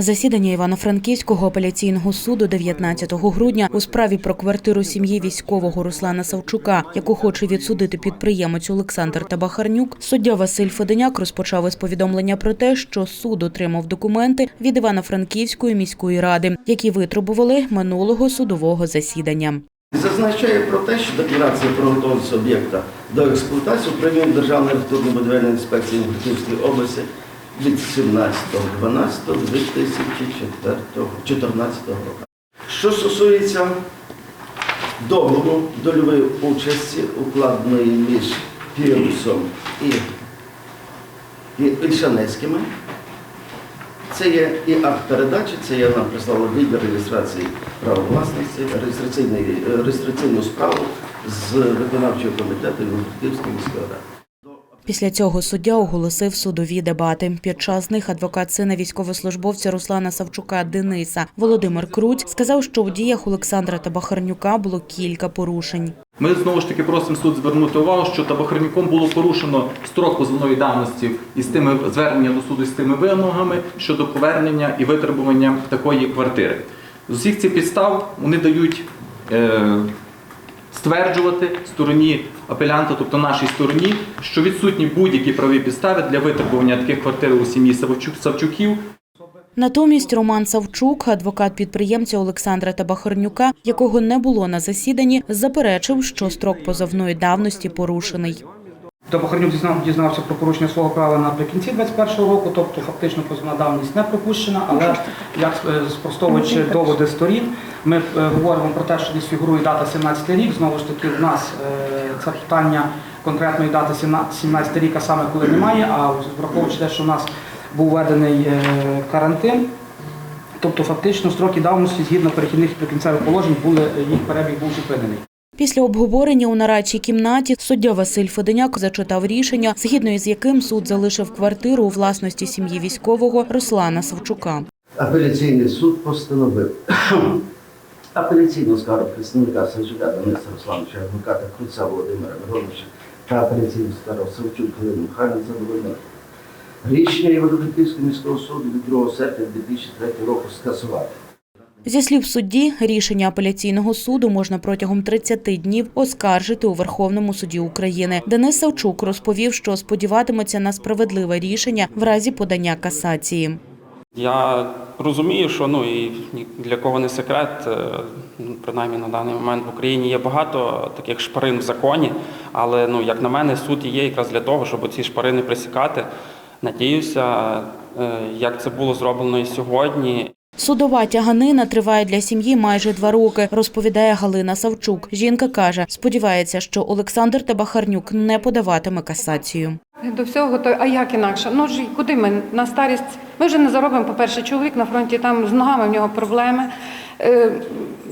Засідання Івано-Франківського апеляційного суду 19 грудня у справі про квартиру сім'ї військового Руслана Савчука, яку хоче відсудити підприємець Олександр Табахарнюк, суддя Василь Феденяк розпочав із повідомлення про те, що суд отримав документи від Івано-Франківської міської ради, які витребували минулого судового засідання. Зазначає про те, що декларація про готовність об'єкта до експлуатації управління Державної архітектурно-будівельної інспекції Івано-Франківської області від 17.12.2014 року. Що стосується договору дольової участі, укладеної між Пірусом і, Ільшанецькими, це є і акт передачі, це є нам прислали відділ реєстрації права власності, реєстраційну справу з виконавчого комітету Івано-Франківської міської ради. Після цього суддя оголосив судові дебати. Під час них адвокат сина військовослужбовця Руслана Савчука Дениса Володимир Круть сказав, що у діях Олександра Табахарнюка було кілька порушень. Ми знову ж таки просимо суд звернути увагу, що Табахарнюком було порушено строк позовної давності із тими звернення до суду з тими вимогами щодо повернення і витребування такої квартири. З усіх цих підстав вони дають е, стверджувати стороні апелянта, тобто нашій стороні, що відсутні будь-які праві підстави для витребування таких квартир у сім'ї Савчук, Савчуків Натомість Роман Савчук, адвокат підприємця Олександра Табахарнюка, якого не було на засіданні, заперечив, що строк позовної давності порушений. Табахарнюк дізнав- дізнався про порушення свого права наприкінці 21-го року, тобто фактично позовна давність не пропущена, але як е, спростовуючи доводи сторін, ми е, говоримо про те, що десь фігурує дата 17 рік. Знову ж таки, в нас е, це питання конкретної дати 17 рік, а саме коли немає, а враховуючи те, що в нас був введений карантин, тобто фактично строки давності згідно перехідних і прикінцевих положень були їх перебіг був зупинений. Після обговорення у нарадчій кімнаті суддя Василь Феденяк зачитав рішення, згідно із яким суд залишив квартиру у власності сім'ї військового Руслана Савчука. Апеляційний суд постановив апеляційну скаргу представника Савчука Дениса Руслановича, адвоката Круця Володимира Мироновича та апеляційну скаргу Савчук Галини Михайлівни задовольнити. Рішення Європейського міського суду від 2 серпня 2003 року скасувати. Зі слів судді, рішення апеляційного суду можна протягом 30 днів оскаржити у Верховному суді України. Денис Савчук розповів, що сподіватиметься на справедливе рішення в разі подання касації. Я розумію, що ну і для кого не секрет, е, ну, принаймні на даний момент в Україні є багато таких шпарин в законі, але ну як на мене, суд є якраз для того, щоб ці шпарини присікати. Надіюся, е, як це було зроблено і сьогодні. Судова тяганина триває для сім'ї майже два роки, розповідає Галина Савчук. Жінка каже, сподівається, що Олександр Табахарнюк не подаватиме касацію. До всього готові. А як інакше? Ну ж куди ми на старість? Ми вже не заробимо. По-перше, чоловік на фронті там з ногами в нього проблеми. Е,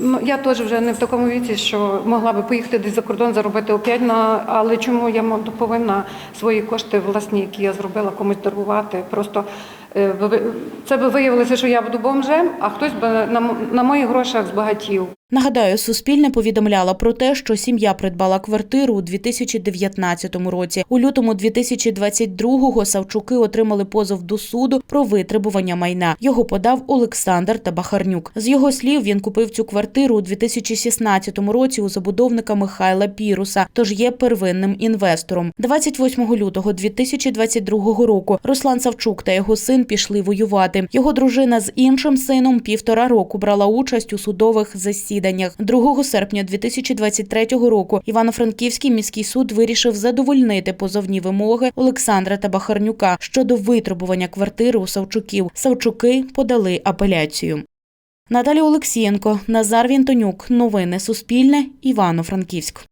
м, Я теж вже не в такому віці, що могла би поїхати десь за кордон, заробити опять але чому я повинна свої кошти власні, які я зробила, комусь дарувати? Просто е, це би виявилося, що я буду бомжем, а хтось би на моїх грошах збагатів. Нагадаю, Суспільне повідомляла про те, що сім'я придбала квартиру у 2019 році. У лютому 2022-го Савчуки отримали позов до суду про витребування майна. Його подав Олександр Табахарнюк. З його слів, він купив цю квартиру у 2016 році у забудовника Михайла Піруса, тож є первинним інвестором. 28 лютого 2022 року Руслан Савчук та його син пішли воювати. Його дружина з іншим сином півтора року брала участь у судових засіданнях. 2 серпня 2023 року Івано-Франківський міський суд вирішив задовольнити позовні вимоги Олександра та Бахарнюка щодо витребування квартири у Савчуків. Савчуки подали апеляцію. Наталя Олексієнко, Назар Вінтонюк. Новини Суспільне. Івано-Франківськ.